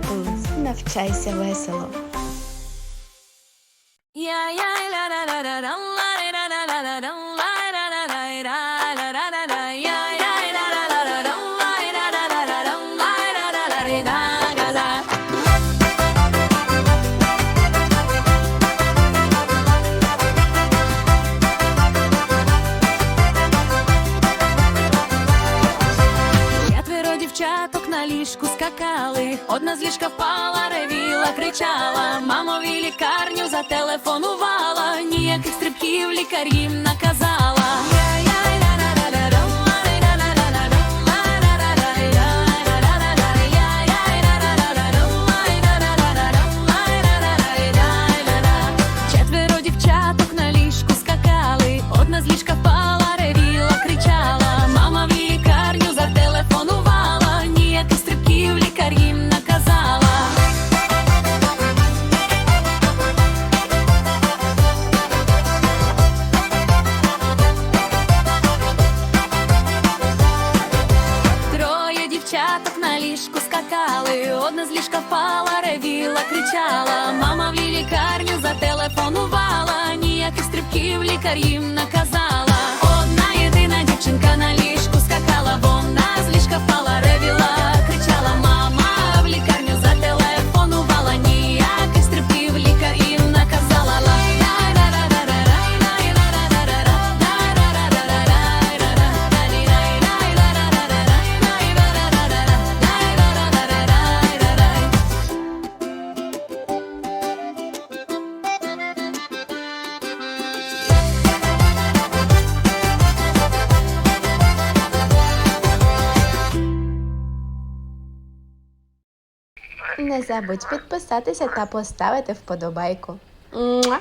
Tools. Навчайся весело. Четверо дівчаток на ліжку скакали. Одна з ліжка впала, ревіла, кричала. Мамові лікарню зателефонувала. Ніяких стрибків лікарів наказала. Дівчаток на ліжку скакали. Одна з ліжка впала, ревіла, кричала. Мама в лікарню зателефонувала. Ніяких стрибків лікарів наказала. Не забудь підписатися та поставити вподобайку. Муа!